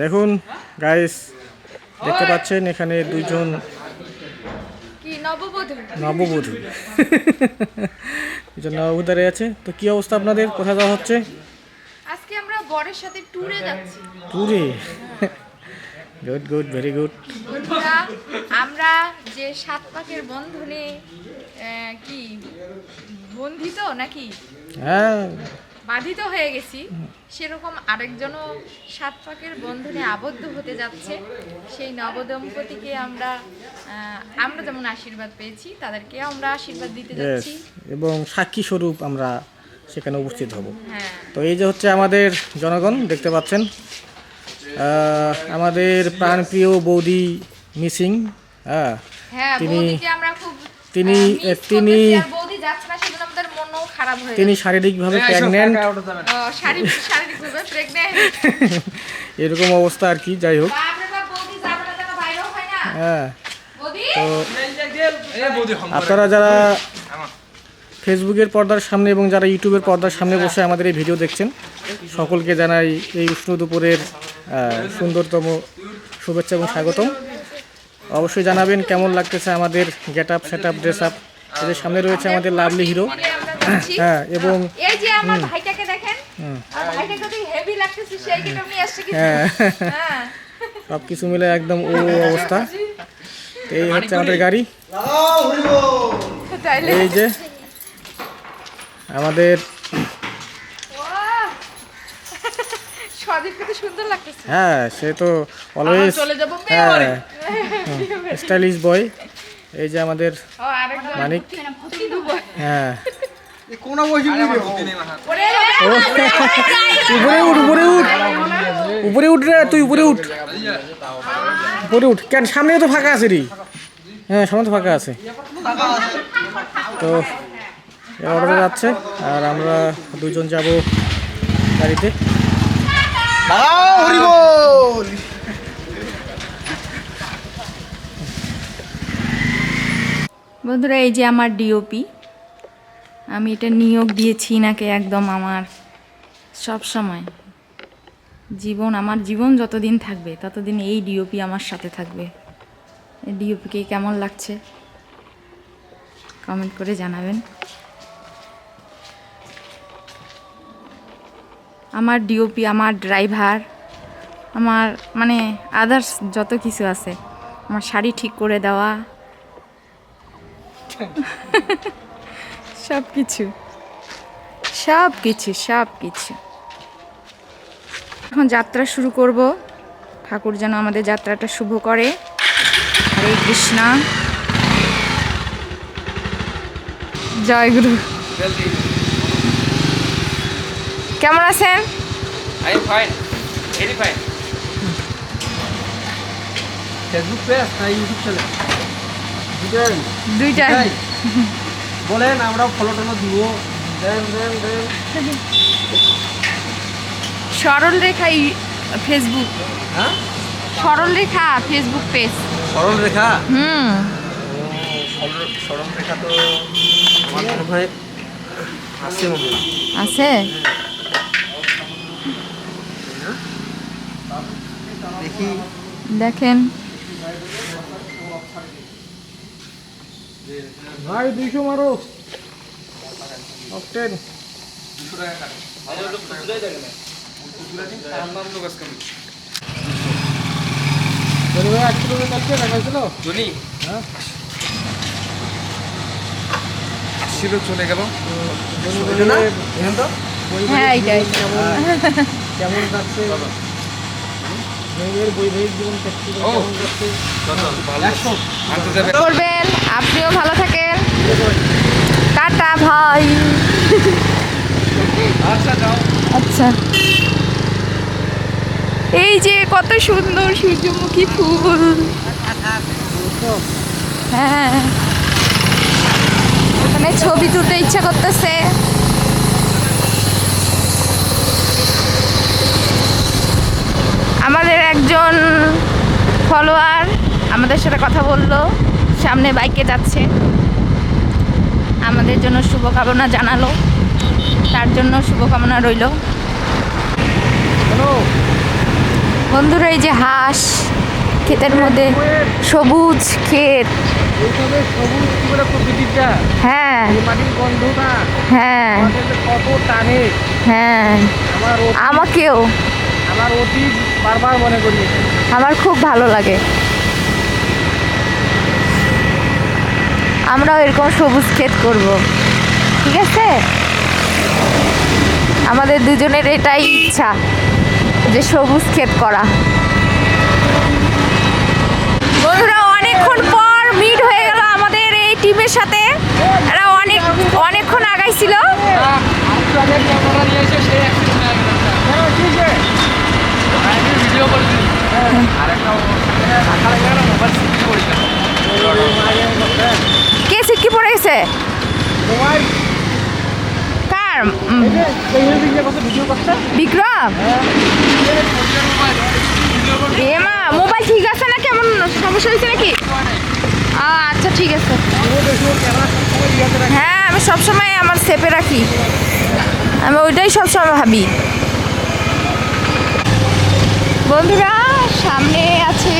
দেখুন গাইস দেখতে পাচ্ছেন এখানে দুইজন কি নববধূ? দুজন নববধূ দাঁড়িয়ে আছে। তো কি অবস্থা আপনাদের? কোথায় যাওয়া হচ্ছে? আজকে আমরা বরের সাথে ট্যুরে যাচ্ছি। ট্যুরে গুড গুড ভেরি গুড আমরা যে সাত পাকের বন্ধনে কি বন্ধিত নাকি? হ্যাঁ বাধিত হয়ে গেছি। সেরকম আরেকজনও সাত পাকের বন্ধনে আবদ্ধ হতে যাচ্ছে। সেই নবদম্পতিকে আমরা আমরা যেমন আশীর্বাদ পেয়েছি তাদেরকে আমরা আশীর্বাদ দিতে যাচ্ছি। এবং সাক্ষী স্বরূপ আমরা সেখানে উপস্থিত হব। হ্যাঁ। তো এই যে হচ্ছে আমাদের জনগণ দেখতে পাচ্ছেন আমাদের প্রাণপ্রিয় বৌদি মিসিং হ্যাঁ হ্যাঁ তিনি- আমরা খুব তিনি- তিনি- খারাপ হয়ে তিনি শারীরিকভাবে প্রেগনেন্ট এরকম অবস্থা আর কি যাই হোক। হয় হ্যাঁ। তো আপনারা যারা ফেসবুকের পর্দার সামনে এবং যারা ইউটিউবের পর্দার সামনে বসে আমাদের এই ভিডিও দেখছেন সকলকে জানাই এই উষ্ণ দুপুরের সুন্দরতম শুভেচ্ছা এবং স্বাগতম। অবশ্যই জানাবেন কেমন লাগতেছে আমাদের get up set up dress up. এদের সামনে রয়েছে আমাদের লাভলি হিরো। হ্যাঁ এবং এই যে আমার ভাইটাকে দেখেন ভাইটাকে যদি হেভি লাগতেছে সেই গেটআপ নিয়ে আসছে হ্যাঁ। হ্যাঁ। সব কিছু মিলে একদম ও অবস্থা। এই হচ্ছে আমাদের গাড়ি। এই যে আমাদের হ্যাঁ সে তো অলওয়েজ হ্যাঁ স্টাইলিশ বয় এই যে আমাদের মানিক। হ্যাঁ। উপরে উঠ উপরে উঠ। উপরে উঠ রে, তুই উপরে উঠ। উপরে উঠ। কেন সামনে তো ফাঁকা আছে রে। হ্যাঁ সামনে তো ফাঁকা আছে। তো অর্ডার যাচ্ছে, আর আমরা দুজন যাব গাড়িতে। বন্ধুরা, এই যে আমার ডিওপি আমি এটা নিয়োগ দিয়েছি নাকি একদম আমার সব সময়। জীবন, আমার জীবন যতদিন থাকবে, ততদিন এই ডিওপি আমার সাথে থাকবে। এই ডিওপিকে কেমন লাগছে? কমেন্ট করে জানাবেন। আমার ডিওপি আমার ড্রাইভার আমার মানে আদার্স যত কিছু আছে, আমার শাড়ি ঠিক করে দেওয়া সব কিছু সব কিছু সব কিছু এখন যাত্রা শুরু করব। ঠাকুর যেন আমাদের যাত্রাটা শুভ করে। হরে কৃষ্ণা। জয় গুরু। কেমন আছেন. ফেসবুক পেজ না ইউটিউব চ্যানেল দুটাই দুইটা তাই বলেন আমরা ফলো টলো দিব সরল রেখা ফেসবুক হ্যাঁ? সরল রেখা ফেসবুক পেজ সরল রেখা? হুম। সরল সরল রেখা তো আমার মনে হয় আছে মনে আছে? দেখি। দেখেন। ভাই দুইশো মারো। অকটেন। হ্যাঁ? ছিল চলে গেল। হ্যাঁ এইটাই। কেমন যাচ্ছে? করবেন আপনিও ভালো থাকেন। টাটা ভাই। আচ্ছা আচ্ছা। এই যে কত সুন্দর সূর্যমুখী ফুল। হ্যাঁ। ওখানে ছবি তুলতে ইচ্ছা করতেছে। আমাদের একজন ফলোয়ার আমাদের সাথে কথা বলল সামনে বাইকে যাচ্ছে। আমাদের জন্য শুভকামনা জানালো তার জন্য শুভকামনা রইল। বন্ধুরা এই যে হাঁস ক্ষেতের মধ্যে সবুজ ক্ষেত। হ্যাঁ। হ্যাঁ। হ্যাঁ। আমাকেও। আমার অতীত বারবার মনে করি আমার খুব ভালো লাগে। আমরাও এরকম সবুজ ক্ষেত করব। ঠিক আছে? আমাদের দুজনের এটাই ইচ্ছা যে সবুজ ক্ষেত করা। বন্ধুরা অনেকক্ষণ পর মিট হয়ে গেল আমাদের এই টিমের সাথে। এরা অনেক অনেকক্ষণ আগাইছিল। কে সিটকি পড়ে গেছে কার বিক্রম? এ মা, মোবাইল ঠিক আছে না কেমন সমস্যা হয়েছে নাকি? আচ্ছা ঠিক আছে। হ্যাঁ আমি সবসময় আমার সেপে রাখি। আমি ওইটাই সবসময় ভাবি। বন্ধুরা, সামনে আছে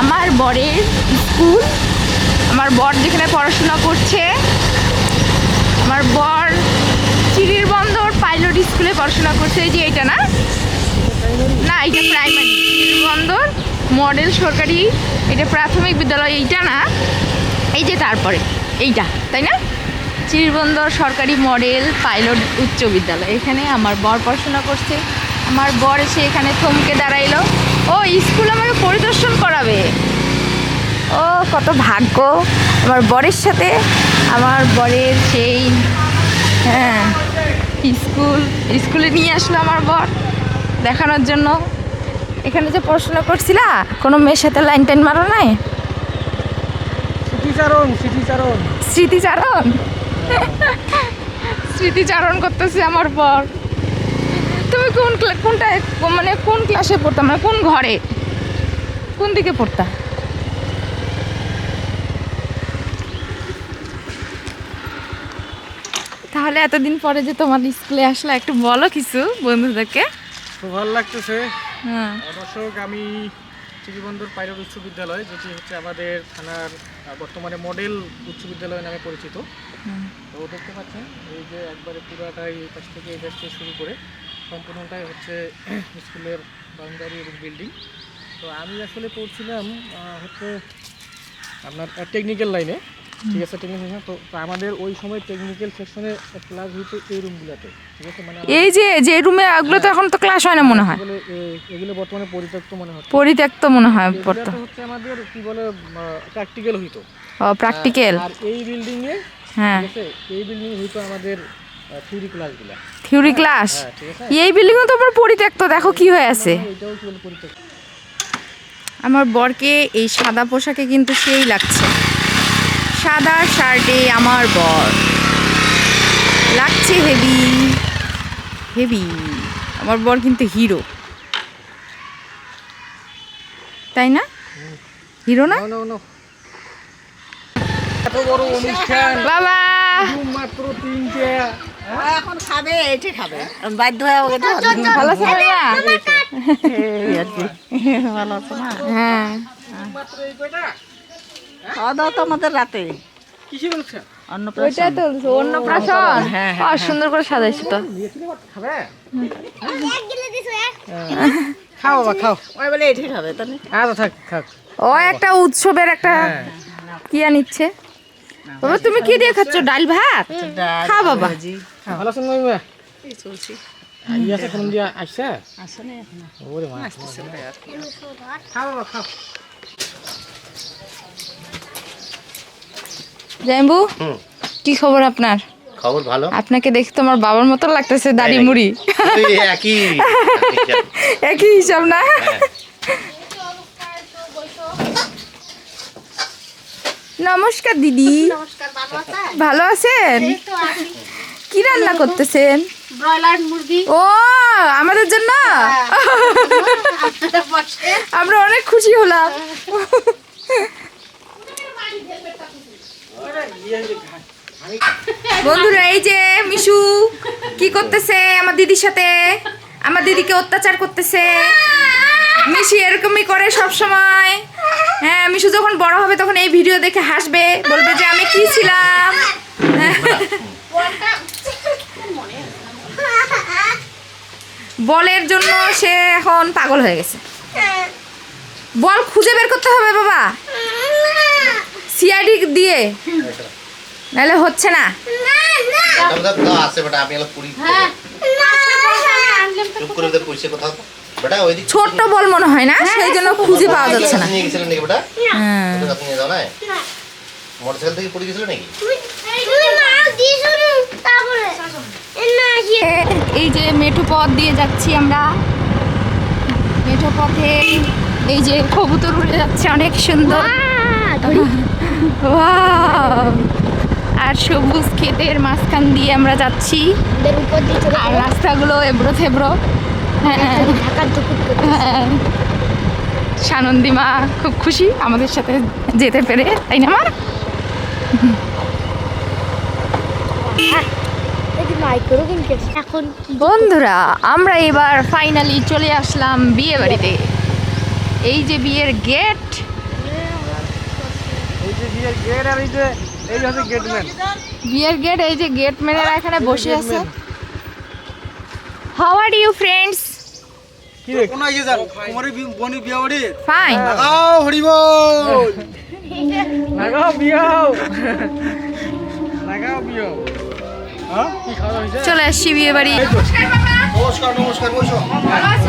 আমার বরের স্কুল। আমার বর যেখানে পড়াশোনা করছে, আমার বর চিরির বন্দর পাইলট স্কুলে পড়াশোনা করছে। এই যে এটা না? না, এটা প্রাইমারি চিরির বন্দর মডেল সরকারি, এটা প্রাথমিক বিদ্যালয়, এইটা না? এই যে তারপরে, এইটা, তাই না? চিরবন্দর সরকারি মডেল পাইলট উচ্চ বিদ্যালয়। এখানে আমার বর পড়াশোনা করছে। আমার বর এসে এখানে থমকে দাঁড়াইলো। ও স্কুল আমাকে পরিদর্শন করাবে। ও কত ভাগ্য। আমার বরের সাথে আমার বরের সেই হ্যাঁ স্কুল স্কুলে নিয়ে আসলো আমার বর দেখানোর জন্য। এখানে যে পড়াশোনা করছিলা কোনো মেয়ের সাথে লাইন টাইন মারো নাই? স্মৃতিচারণ স্মৃতিচারণ। স্মৃতিচারণ? স্মৃতিচারণ করতেছে আমার পর তুমি কোন কোনটায় মানে কোন ক্লাসে পড়তাম? মানে কোন ঘরে? কোন দিকে পড়তাম? তাহলে এতদিন পরে যে তোমার স্কুলে আসলে একটু বলো কিছু বন্ধুদেরকে। খুব ভালো লাগতেছে। হ্যাঁ। দর্শক আমি চিরিবন্দর পাইলট উচ্চ বিদ্যালয় যেটি হচ্ছে আমাদের থানার বর্তমানে মডেল উচ্চ বিদ্যালয় নামে পরিচিত। তো দেখতে পাচ্ছেন এই যে একবারে পুরাটাই এই পাশ থেকে এই পাশ থেকে শুরু করে সম্পূর্ণটাই হচ্ছে স্কুলের বাউন্ডারি এবং বিল্ডিং। তো আমি আসলে পড়ছিলাম হচ্ছে আপনার টেকনিক্যাল লাইনে ঠিক আছে টেকনিক্যাল তো তো আমাদের ওই সময় টেকনিক্যাল সেকশনে ক্লাস হইতো এই রুমগুলোতে ঠিক আছে মানে এই যে যে রুমে ওগুলো তো এখন তো ক্লাস হয় না মনে হয়। এগুলো বর্তমানে পরিত্যক্ত মনে হচ্ছে পরিত্যক্ত মনে হয় এগুলো তো হচ্ছে আমাদের কি বলে প্র্যাকটিক্যাল হইতো। ও প্র্যাকটিক্যাল আর এই বিল্ডিং এ হ্যাঁ। ঠিক আছে এই বিল্ডিং হইতো আমাদের থিওরি ক্লাসগুলো থিওরি ক্লাস হ্যাঁ এই বিল্ডিংও তো আবার পরিত্যক্ত দেখো কি হয়ে আছে। পরিত্যক্ত। আমার বরকে এই সাদা পোশাকে কিন্তু সেই লাগছে। সাদা শার্টে আমার বর। লাগছে হেভি হেভি। আমার বর কিন্তু হিরো। তাই না? হিরো না? বাবা! মাত্র তিনটে। এখন খাবে এটি খাবে। বাধ্য হয়ে ওকে ভালো আছে ভালো আছে না? হ্যাঁ। কয়টা খাওয়া দাওয়া তো আমাদের রাতে। ওইটাই তো অন্নপ্রাশন আর সুন্দর করে সাজাইছে তো। খাও বাবা খাও। ওই বলে এটি খাবে তাহলে। আচ্ছা থাক থাক। ও একটা উৎসবের একটা হ্যাঁ। কি নিচ্ছে বাবা তুমি কি দিয়ে খাচ্ছ? ডাল ভাত? খাও বাবা। হ্যাঁ, ভালো আছেন মামিমা এই চলছি। আই কোন দিয়া? আসছে? আসলে এখন। ওরে মা খাও খাও। জাইম্বু কি খবর আপনার? খবর ভালো। আপনাকে দেখে তো আমার বাবার মতো লাগতেছে দাড়ি মুড়ি। একই একই হিসাব না? নমস্কার দিদি। ভালো আছেন? কি রান্না করতেছেন? ব্রয়লার মুরগি। ও আমাদের জন্য? আমরা অনেক খুশি হলাম। বন্ধুরা এই যে মিশু কি করতেছে আমার দিদির সাথে? আমার দিদিকে অত্যাচার করতেছে। মিশি এরকমই করে সব সময় হ্যাঁ মিশু যখন বড় হবে তখন এই ভিডিও দেখে হাসবে বলবে যে আমি কি ছিলাম। বলের জন্য সে এখন পাগল হয়ে গেছে। বল খুঁজে বের করতে হবে বাবা। সিআইডি দিয়ে। নাহলে হচ্ছে না। দিক ছোট্ট বল মনে হয় না? সেই জন্য খুঁজে পাওয়া যাচ্ছে হ্যাঁ না। মোটরসাইকেল থেকে পড়ে গেছিল নাকি? এই যে মেঠো পথ দিয়ে যাচ্ছি আমরা। মেঠো পথে এই যে কবুতর উড়ে যাচ্ছে অনেক সুন্দর! আর সবুজ ক্ষেতের মাঝখান দিয়ে আমরা যাচ্ছি। আর রাস্তাগুলো এবড়ো থেবড়ো। হ্যাঁ। হ্যাঁ। সানন্দিমা খুব খুশি আমাদের সাথে যেতে পেরে তাই না এখন বন্ধুরা আমরা এবার ফাইনালি চলে আসলাম বিয়ে বাড়িতে। এই যে বিয়ের গেট বিয়ের গেট এই যে এই যে হচ্ছে গেটম্যান বিয়ের গেট এই ম্যানেরা এখানে বসে আছে। How are you friends fine লাগাও বিয়াও। লাগাও বিয়াও। চলে আসছি বিয়ে বাড়ি নমস্কার নমস্কার নমস্কার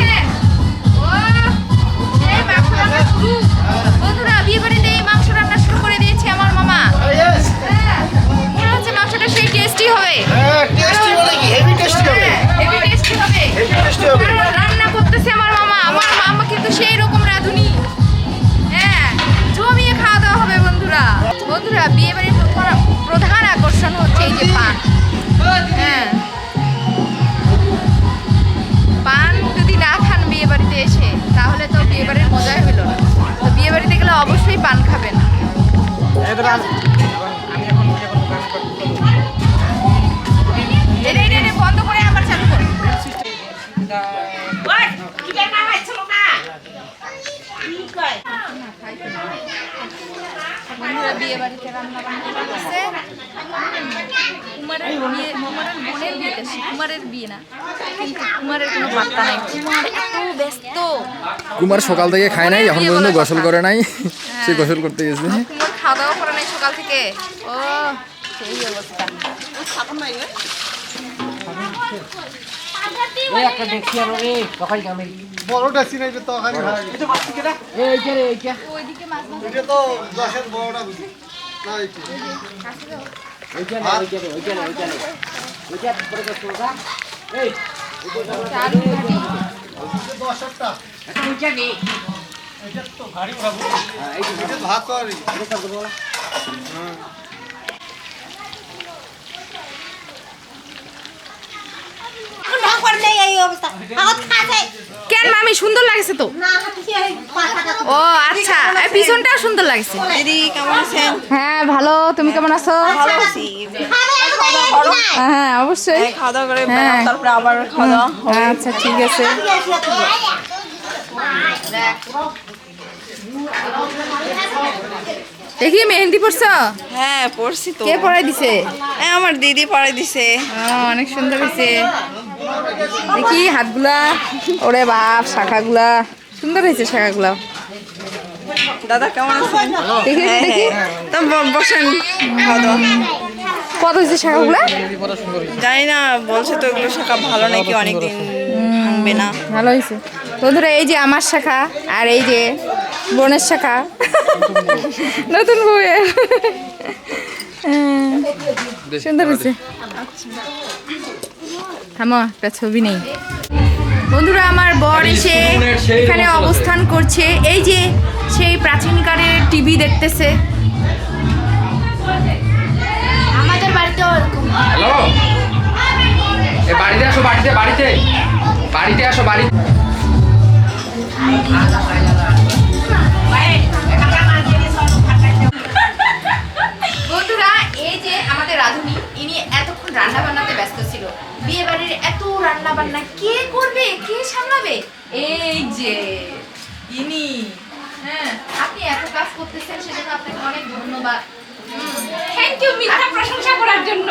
এদের আমি এখন বিয়ে করব গান করতে এটা এটা এটা বন্ধ করে আবার চালু করে। বন্ধুরা বিয়ে বাড়িতে রান্না বান্না করতেছে। কুমারের বিয়ে কুমারের বোনের বিয়েটা কুমারের বিয়ে না। কিন্তু কুমারের কোনো বার্তা নাই। কুমার এত ব্যস্ত। কুমার সকাল থেকে খায় নাই এখন পর্যন্ত গোসল করে নাই। সে গোসল করতে গেছে। কুমার খাওয়া দাওয়া নাই সকাল থেকে? ও সেই অবস্থা। বড়টা সিনাই তো খালি ভাই এটা বাচ্চা কেডা ওইদিকে মাছ মাছ। এটা তো দশের বড়টা বুঝি। না চালু ঘাটি দশটা। এটা তো ভারী ভাবু। এটা ভাত আর কেন মামি সুন্দর লাগছে তো? ও আচ্ছা পিছনটাও সুন্দর লাগছে। দিদি কেমন আছেন? হ্যাঁ ভালো। তুমি কেমন আছো? ভালো আছি। হ্যাঁ অবশ্যই। খাওয়া দাওয়া করে হ্যাঁ। তারপরে আবার খাওয়া দাওয়া আচ্ছা ঠিক আছে। দেখি। মেহেন্দি পড়ছ হ্যাঁ পড়ছি তো। কে পড়াই দিছে? হ্যাঁ আমার দিদি পড়াই দিছে। অনেক সুন্দর হয়েছে। দেখি হাতগুলা ওরে বাপ শাখাগুলা। সুন্দর হয়েছে শাখাগুলা। দাদা কেমন আছেন? দেখি হ্যাঁ দেখি। হ্যাঁ। তো ব- বসেন। কত হয়েছে শাখাগুলা? জানি না বলছে তো এগুলো শাখা ভালো নাকি অনেকদিন ভাঙবে না। ভালো হয়েছে। বন্ধুরা এই যে আমার শাখা আর এই যে বোনের শাখা। নতুন বউয়ের হ্যাঁ, সুন্দর হয়েছে। থামো একটা ছবি নেই। বন্ধুরা আমার বর এসে এখানে অবস্থান করছে। এই যে সেই প্রাচীনকালের টিভি দেখতেছে। আমাদের বাড়িতেও এরকম। হ্যালো? এ বাড়িতে আসো বাড়িতে বাড়িতে। বাড়িতে আসো বাড়ি রাধুনি ইনি এতক্ষণ রান্না বান্নাতে ব্যস্ত ছিল। বিয়ে বাড়ির এত রান্না বান্না কে করবে? কে সামলাবে? এই যে ইনি। হ্যাঁ আপনি এত কাজ করতেছেন সেজন্য আপনাকে অনেক ধন্যবাদ। থ্যাংক ইউ মিথ্যা প্রশংসা করার জন্য।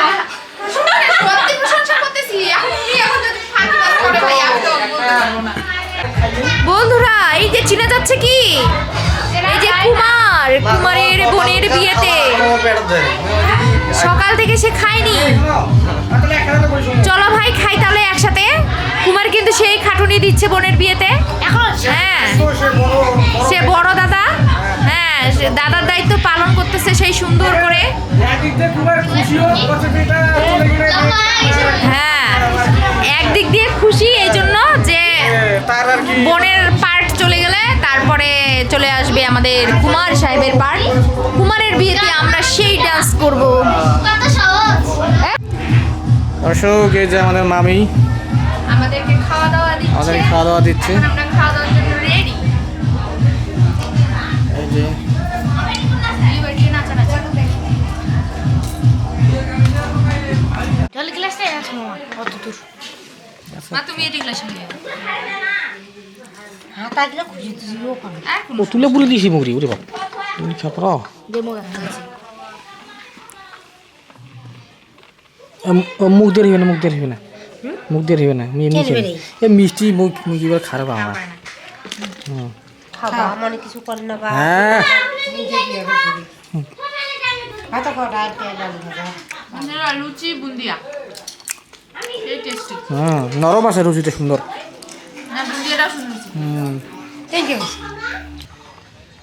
সত্যি প্রশংসা করতেছি। এখন উনি এখন যদি ফাঁকিবাজ করে ভাই আমি তো বলতে পারব না। বন্ধুরা এই যে চিনা যাচ্ছে কি? এই যে কুমার কুমারের বোনের বিয়েতে। সকাল থেকে সে খায়নি। চলো ভাই খাই তাহলে একসাথে। কুমার কিন্তু সেই খাটুনি দিচ্ছে বোনের বিয়েতে। হ্যাঁ সে বড় দাদা। হ্যাঁ দাদার দায়িত্ব পালন করতেছে সেই সুন্দর করে। হ্যাঁ একদিক দিয়ে খুশি এই জন্য যে তার বোনের তারপরে চলে আসবে আমাদের কুমার সাহেবের পার্ট কুমারের বিয়েতে আমরা সেই ডান্স করব। অশোক এই যে আমাদের মামি। আমাদেরকে খাওয়া দাওয়া দিচ্ছে। আমাদের খাওয়া দাওয়া দিচ্ছে আমরা খাওয়া দাওয়ার জন্য রেডি এই যে। জল গ্লাসে আছে মামা কত দূর। মা তুমি এটি গ্লাস নিয়ে হাত আগলে খুঁজে দিও পান এখন ও তুলে পুলে দিয়েছি মুগরি উরে বাপ গাছে মুখ দিয়ে হইবে না মুখ দিয়ে হইবে না। মুখ দিয়ে হইবে না এমনি। রে। এ মিষ্টি মুখ মুখ এবার খারাপ আমার। মানে হ্যাঁ। বন্ধুরা লুচি বুন্দিয়া। এই টেস্টি হুম নরম আছে রুচিটা সুন্দর। না বুন্দিয়াটা শুনেছি হুম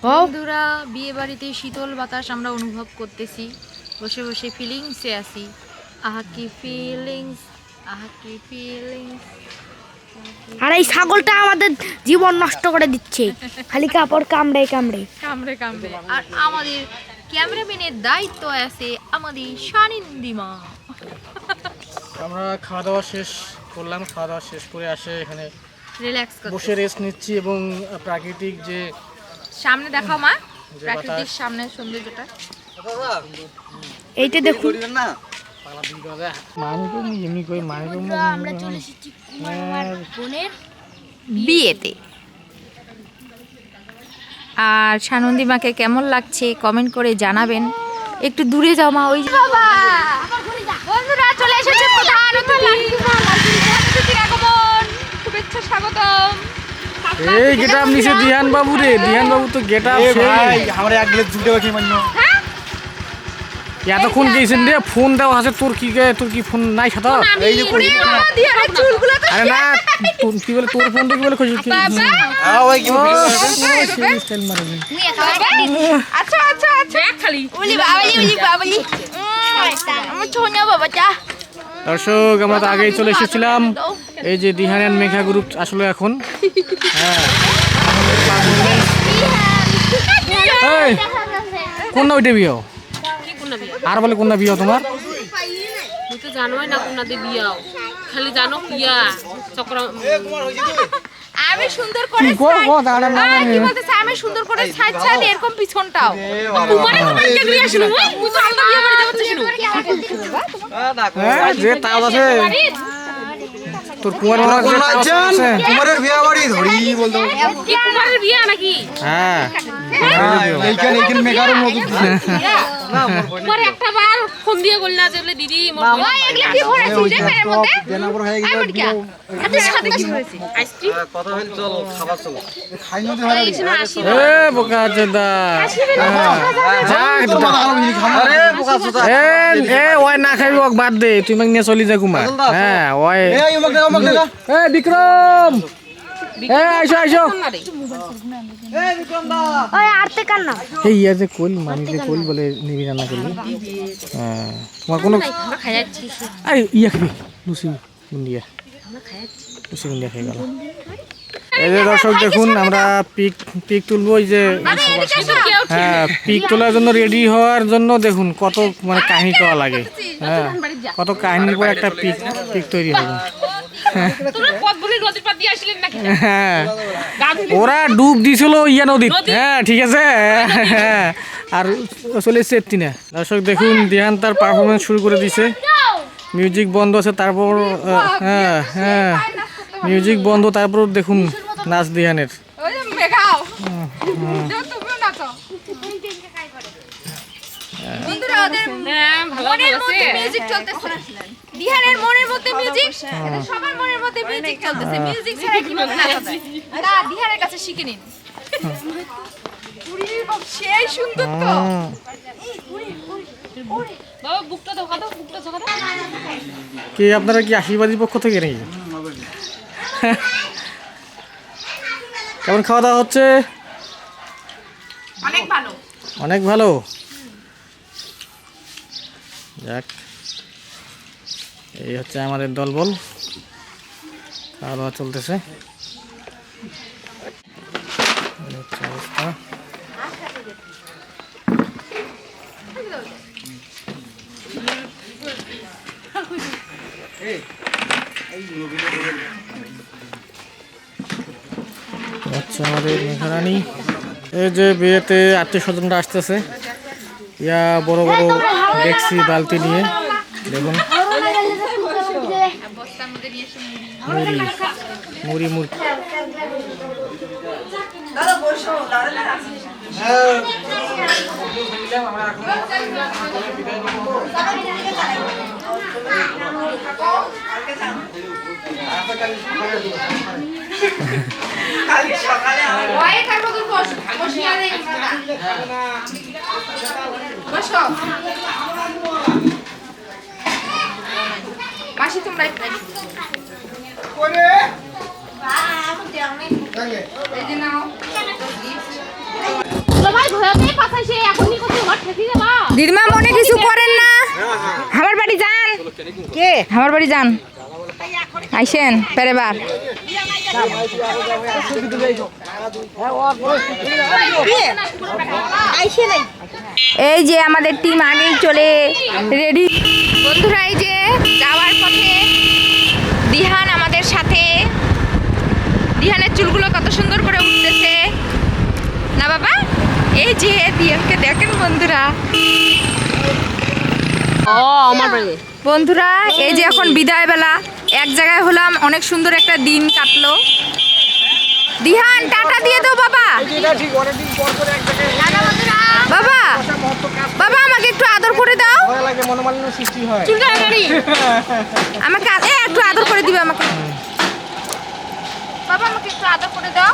বন্ধুরা বিয়ে বাড়িতে শীতল বাতাস আমরা অনুভব করতেছি। বসে বসে ফিলিংসে আছি। আহা কি ফিলিংস আহা কি ফিলিংস আর এই ছাগলটা আমাদের জীবন নষ্ট করে দিচ্ছে। খালি কাপড় কামড়ে কামড়ে। কামড়ে কামড়ে। আর আমাদের ক্যামেরাম্যানের দায়িত্ব আছে আমাদের সানিন্দিমা আমরা খাওয়া দাওয়া শেষ করলাম খাওয়া দাওয়া শেষ করে আসে এখানে রিল্যাক্স করতে বসে রেস্ট নিচ্ছি এবং প্রাকৃতিক যে সামনে দেখাও মা প্রাকৃতিক সামনে সৌন্দর্যটা। এইটা দেখুন। মানি মানি আমরা চলে এসেছি বোনের বিয়েতে। আর সানন্দিমাকে কেমন লাগছে কমেন্ট করে জানাবেন। একটু দূরে যাও মা ওই বাবা বন্ধুরা চলে এসেছে প্রধান শুভেচ্ছা স্বাগতম। এই গেটআপ নিছে দিহান বাবু রে দিহান বাবু তো গেটআপ সেই। আমরা এক গ্লাস দুটো বাকি মান্য। এতক্ষণ গেছেন রে ফোন দেওয়া আছে তোর কি তোর কি ফোন নাই সাথে এই যে করি আরে না তোর কি বলে তোর ফোন তো কি বলে খুঁজি কি হ্যাঁ ভাই কি স্টাইল মারবি আচ্ছা আচ্ছা আচ্ছা। খালি। উলি বাবলি উলি বাবলি। আমার ছোনা বাবাটা দর্শক আমরা তো আগেই চলে এসেছিলাম। এই যে দিহান মেঘা গ্রুপ আসলে এখন। হ্যাঁ। এই, কোন না ওইটা বিয়ে? আর বলে কোন না বিয়ে তোমার? জানোই না কোনাতে বিয়াও খালি জানো পিয়া চক্র আমি সুন্দর করে কি না বলতেছে? আমি সুন্দর করে ছাইড ছাইড এরকম পিছনটাও। তোমারে তোমারে কে বিয়া শুনো তুই তো আলাদা বিয়া বাড়ি যাচ্ছে শুনো হ্যাঁ যে তাও আছে। তোর কুমার কুমারের বিয়া বাড়ি ধরি বলতো কি কুমারের বিয়া নাকি? হ্যাঁ। এইখানে এইখানে মেকারও নতুন কুমার একটা বার ফোন দিয়ে বললা যে বলে দিদি মোর ওই এগুলা কি ভরেছিস রে পেটের মধ্যে? দেনাপুর হয়ে গেল হাতে সাথে কি ভরেছিস আইসক্রিম? কথা হইল চল খাবার চল। খাই নতে এই এ বোকা চোদা যাক আরে বোকা সুতা এ এ ওই না খাবি ওক বাদ দে। তুই নিয়ে চলি যা কুমার। হ্যাঁ ওই এ বিক্রম! ইয়া কইল মামি যে কইল বলে নিবি রান্না হ্যাঁ তোমার কোনো আরে ইয়া খাবি লুচি বুন্দিয়া লুচি বুন্দিয়া খেয়ে গেল এই যে দর্শক দেখুন আমরা পিক পিক তুলবো এই যে হ্যাঁ পিক তোলার জন্য রেডি হওয়ার জন্য দেখুন কত মানে কাহিনী করা লাগে হ্যাঁ কত কাহিনীর পর একটা পিক পিক তৈরি হবে নাকি? হ্যাঁ। ওরা ডুব দিছিল ইয়া নদীত। হ্যাঁ ঠিক আছে। হ্যাঁ। আর চলে এসছে তিনা দর্শক দেখুন দিহান তার পারফরমেন্স শুরু করে দিছে। মিউজিক বন্ধ আছে তারপর হ্যাঁ হ্যাঁ। মিউজিক বন্ধ তারপর দেখুন নাচ। দিহানের। বন্ধুরা ওদের হ্যাঁ ভালো মনের মধ্যে মিউজিক চলতেছে। দিহানের মনের মধ্যে মিউজিক সবার মনের মধ্যে মিউজিক চলতেছে। মিউজিক ছাড়া কীভাবে নাচা যায় না দিহানের কাছে শিখে নিন। সেই সুন্দর তো। বাবা বুকটা ধোকা দাও বুকটা ধোকা দাও। কি আপনারা কি আশীর্বাদীর পক্ষ থেকে নাকি? কেমন খাওয়া দাওয়া হচ্ছে? অনেক ভালো। অনেক ভালো। যাক। এই হচ্ছে আমাদের দলবল। খাওয়া দাওয়া চলতেছে। অবস্থা। হচ্ছে আমাদের মেঘারানী। এই যে বিয়েতে আত্মীয় স্বজনরা আসতেছে। ইয়া বড় বড় ডেক্সি বালতি নিয়ে। দেখুন। মুড়ি মুড়ি মুড়ি। তোর বস দিদিমা মনে কিছু করেন না? আমার বাড়ি যান। কে? আমার বাড়ি যান। আইসেন পেরেবার এই যে আমাদের টিম আগেই চলে রেডি। বন্ধুরা এই যে যাওয়ার পথে দিহান আমাদের সাথে দিহানের চুলগুলো কত সুন্দর করে উঠতেছে। না বাবা এই যে দিহানকে দেখেন বন্ধুরা। ও আমার বন্ধুরা এই যে এখন বিদায় বেলা এক জায়গায় হলাম অনেক সুন্দর একটা দিন কাটলো। দিহান টাটা দিয়ে দাও বাবা। বাবা বাবা আমাকে একটু আদর করে দাও। হয়। আমাকে একটু আদর করে দিবে আমাকে। বাবা আমাকে একটু আদর করে দাও।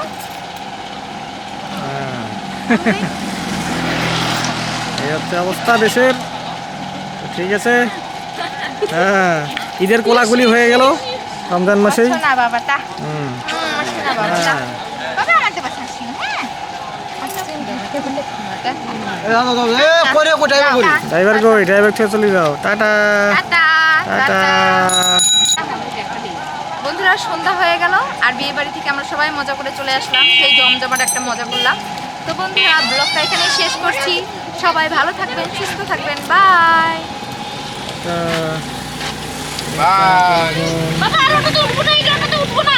এই হচ্ছে অবস্থা দেশের ঠিক আছে। হ্যাঁ ঈদের কোলাকুলি হয়ে গেল রমজান মাসেই। শোনা বাবা তা। হুম। শোনা বাবা তা। হ্যাঁ। হ্যাঁ? ড্রাইভার কই? ড্রাইভার থেকে চলে যাও। টাটা। টাটা। বন্ধুরা সন্ধ্যা হয়ে গেল আর বিয়ে বাড়ি থেকে আমরা সবাই মজা করে চলে আসলাম। সেই জমজমাট একটা মজা করলাম। তো বন্ধুরা ব্লগটা এখানেই শেষ করছি। সবাই ভালো থাকবেন সুস্থ থাকবেন। বাই। বাই। বাবা আর ওটা তো উঠবো না এটা তো উঠবো না।